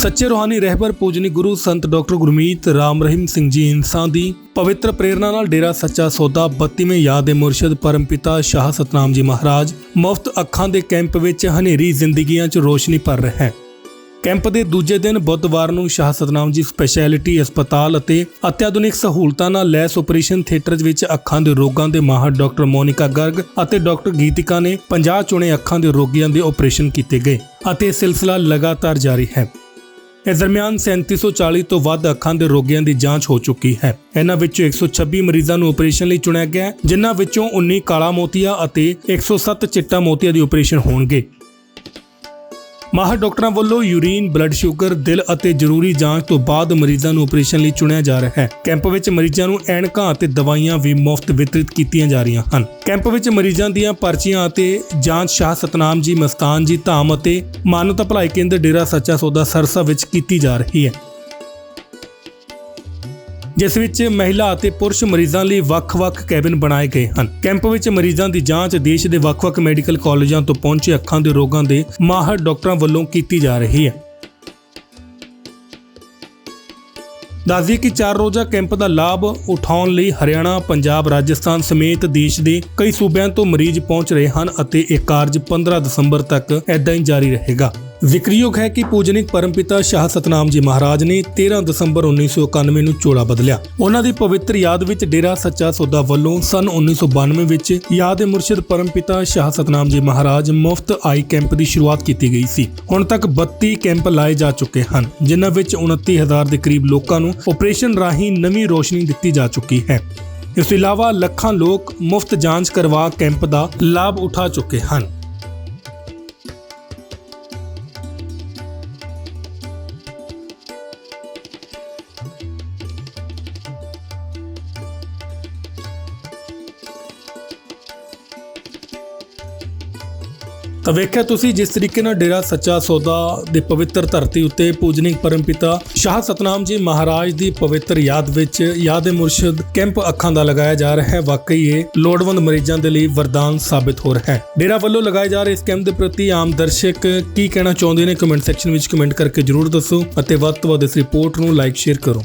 ਸੱਚੇ ਰੂਹਾਨੀ ਰਹਿਬਰ ਪੂਜਨੀ ਗੁਰੂ ਸੰਤ ਡਾਕਟਰ ਗੁਰਮੀਤ ਰਾਮ ਰਹੀਮ ਸਿੰਘ ਜੀ ਇਨਸਾਨ ਦੀ ਪਵਿੱਤਰ ਪ੍ਰੇਰਣਾ ਨਾਲ ਡੇਰਾ ਸੱਚਾ ਸੌਦਾ 32ਵੇਂ ਯਾਦ ਦੇ ਮੁਰਸ਼ਿਦ ਪਰਮਪਿਤਾ ਸ਼ਾਹ ਸਤਨਾਮ ਜੀ ਮਹਾਰਾਜ ਮੁਫਤ ਅੱਖਾਂ ਦੇ ਕੈਂਪ ਵਿੱਚ ਹਨੇਰੀ ਜ਼ਿੰਦਗੀਆਂ 'ਚ ਰੋਸ਼ਨੀ ਭਰ ਰਿਹਾ ਹੈ। ਕੈਂਪ ਦੇ ਦੂਜੇ ਦਿਨ ਬੁੱਧਵਾਰ ਨੂੰ ਸ਼ਾਹ ਸਤਨਾਮ ਜੀ ਸਪੈਸ਼ਲਿਟੀ ਹਸਪਤਾਲ ਅਤੇ ਅਤਿਆਧੁਨਿਕ ਸਹੂਲਤਾਂ ਨਾਲ ਲੈਸ ਆਪਰੇਸ਼ਨ ਥੀਏਟਰ ਵਿੱਚ ਅੱਖਾਂ ਦੇ ਰੋਗਾਂ ਦੇ ਮਾਹਰ ਡਾਕਟਰ ਮੋਨਿਕਾ ਗਰਗ ਅਤੇ ਡਾਕਟਰ ਗੀਤਿਕਾ ਨੇ 50 ਚੁਣੇ ਅੱਖਾਂ ਦੇ ਰੋਗੀਆਂ ਦੇ ਆਪਰੇਸ਼ਨ ਕੀਤੇ ਗਏ ਅਤੇ ਸਿਲਸਿਲਾ ਲਗਾਤਾਰ ਜਾਰੀ ਹੈ। ਇਸ ਦਰਮਿਆਨ 3740 ਤੋਂ ਵੱਧ ਅੱਖਾਂ ਦੇ ਰੋਗੀਆਂ ਦੀ ਜਾਂਚ ਹੋ ਚੁੱਕੀ ਹੈ। ਇਹਨਾਂ ਵਿੱਚੋਂ 126 ਮਰੀਜ਼ਾਂ ਨੂੰ ਆਪਰੇਸ਼ਨ ਲਈ ਚੁਣਿਆ ਗਿਆ ਹੈ, ਜਿਨ੍ਹਾਂ ਵਿੱਚੋਂ 19 ਕਾਲਾ ਮੋਤੀਆ ਅਤੇ 107 ਚਿੱਟਾ ਮੋਤੀਆ ਦੀ ਆਪਰੇਸ਼ਨ ਹੋਣਗੇ। ਮਾਹਰ ਡਾਕਟਰਾਂ ਵੱਲੋਂ ਯੂਰੀਨ, ਬਲੱਡ ਸ਼ੂਗਰ, ਦਿਲ ਅਤੇ ਜ਼ਰੂਰੀ ਜਾਂਚ ਤੋਂ ਬਾਅਦ ਮਰੀਜ਼ਾਂ ਨੂੰ ਆਪਰੇਸ਼ਨ ਲਈ ਚੁਣਿਆ ਜਾ ਰਿਹਾ ਹੈ। ਕੈਂਪ ਵਿੱਚ ਮਰੀਜ਼ਾਂ ਨੂੰ ਐਨਕਾਂ ਅਤੇ ਦਵਾਈਆਂ ਵੀ ਮੁਫਤ ਵਿਤਰਿਤ ਕੀਤੀਆਂ ਜਾ ਰਹੀਆਂ ਹਨ। ਕੈਂਪ ਵਿੱਚ ਮਰੀਜ਼ਾਂ ਦੀਆਂ ਪਰਚੀਆਂ ਅਤੇ ਜਾਂਚ ਸ਼ਾਹ ਸਤਨਾਮ ਜੀ ਮਸਤਾਨ ਜੀ ਧਾਮ ਅਤੇ ਮਾਨਵਤਾ ਭਲਾਈ ਕੇਂਦਰ ਡੇਰਾ ਸੱਚਾ ਸੌਦਾ ਸਰਸਾ ਵਿੱਚ ਕੀਤੀ ਜਾ ਰਹੀ ਹੈ। ਜਿਸ ਵਿੱਚ ਮਹਿਲਾ ਅਤੇ ਪੁਰਸ਼ ਮਰੀਜ਼ਾਂ ਲਈ ਵੱਖ-ਵੱਖ ਕੈਬਿਨ ਬਣਾਏ ਗਏ ਹਨ। ਕੈਂਪ ਵਿੱਚ ਮਰੀਜ਼ਾਂ ਦੀ ਜਾਂਚ ਦੇਸ਼ ਦੇ ਵੱਖ-ਵੱਖ ਮੈਡੀਕਲ ਕਾਲਜਾਂ ਤੋਂ ਪਹੁੰਚੇ ਅੱਖਾਂ ਦੇ ਰੋਗਾਂ ਦੇ ਮਾਹਰ ਡਾਕਟਰਾਂ ਵੱਲੋਂ ਕੀਤੀ ਜਾ ਰਹੀ ਹੈ। ਦੱਸਦੀ ਕਿ ਚਾਰ ਰੋਜ਼ਾ ਕੈਂਪ ਦਾ ਲਾਭ ਉਠਾਉਣ ਲਈ ਹਰਿਆਣਾ, ਪੰਜਾਬ, ਰਾਜਸਥਾਨ ਸਮੇਤ ਦੇਸ਼ ਦੇ ਕਈ ਸੂਬਿਆਂ ਤੋਂ ਮਰੀਜ਼ ਪਹੁੰਚ ਰਹੇ ਹਨ ਅਤੇ ਇਹ ਕਾਰਜ 15 ਦਸੰਬਰ ਤੱਕ ਐਦਾਂ ਹੀ ਜਾਰੀ ਰਹੇਗਾ। ਜ਼ਿਕਰਯੋਗ ਹੈ ਕਿ ਪੂਜਨਿਕ ਪਰਮਪਿਤਾ ਸ਼ਾਹ ਸਤਨਾਮ ਜੀ ਮਹਾਰਾਜ ਨੇ 13 ਦਸੰਬਰ 1991 ਨੂੰ ਚੋਲਾ ਬਦਲਿਆ। ਉਹਨਾਂ ਦੀ ਪਵਿੱਤਰ ਯਾਦ ਵਿੱਚ ਡੇਰਾ ਸੱਚਾ ਸੌਦਾ ਵੱਲੋਂ ਸਨ 1992 ਵਿੱਚ ਯਾਦ ਮੁਰਸ਼ਿਦ ਪਰਮਪਿਤਾ ਸ਼ਾਹ ਸਤਨਾਮ ਜੀ ਮਹਾਰਾਜ ਮੁਫਤ ਆਈ ਕੈਂਪ ਦੀ ਸ਼ੁਰੂਆਤ ਕੀਤੀ ਗਈ ਸੀ। ਹੁਣ ਤੱਕ 32 ਕੈਂਪ ਲਾਏ ਜਾ ਚੁੱਕੇ ਹਨ, ਜਿਨ੍ਹਾਂ ਵਿੱਚ 29000 ਦੇ ਕਰੀਬ ਲੋਕਾਂ ਨੂੰ ਆਪਰੇਸ਼ਨ ਰਾਹੀਂ ਨਵੀਂ ਰੋਸ਼ਨੀ ਦਿੱਤੀ ਜਾ ਚੁੱਕੀ ਹੈ। ਇਸ ਤੋਂ ਇਲਾਵਾ ਲੱਖਾਂ ਲੋਕ ਮੁਫਤ ਜਾਂਚ ਕਰਵਾ ਕੈਂਪ ਦਾ ਲਾਭ ਉਠਾ ਚੁੱਕੇ ਹਨ। ਤਾਂ ਵੇਖਿਆ ਤੁਸੀਂ ਜਿਸ ਤਰੀਕੇ ਨਾਲ ਡੇਰਾ ਸੱਚਾ ਸੌਦਾ ਦੇ ਪਵਿੱਤਰ ਧਰਤੀ ਉੱਤੇ ਪੂਜਨਿਕ ਪਰਮਪਿਤਾ ਸ਼ਾਹ ਸਤਨਾਮ ਜੀ ਮਹਾਰਾਜ ਦੀ ਪਵਿੱਤਰ ਯਾਦ ਵਿੱਚ ਯਾਦ ਮੁਰਸ਼ਿਦ ਕੈਂਪ ਅੱਖਾਂ ਦਾ ਲਗਾਇਆ ਜਾ ਰਿਹਾ ਹੈ। ਵਾਕਈ ਇਹ ਲੋੜਵੰਦ ਮਰੀਜ਼ਾਂ ਦੇ ਲਈ ਵਰਦਾਨ ਸਾਬਿਤ ਹੋ ਰਿਹਾ ਹੈ। ਡੇਰਾ ਵੱਲੋਂ ਲਗਾਏ ਜਾ ਰਹੇ ਇਸ ਕੈਂਪ ਦੇ ਪ੍ਰਤੀ ਆਮ ਦਰਸ਼ਕ ਕੀ ਕਹਿਣਾ ਚਾਹੁੰਦੇ ਨੇ? ਕਮੈਂਟ ਸੈਕਸ਼ਨ ਵਿੱਚ ਕਮੈਂਟ ਕਰਕੇ ਜਰੂਰ ਦੱਸੋ ਅਤੇ ਵੱਧ ਤੋਂ ਵੱਧ ਇਸ ਰਿਪੋਰਟ ਨੂੰ ਲਾਈਕ ਸ਼ੇਅਰ ਕਰੋ।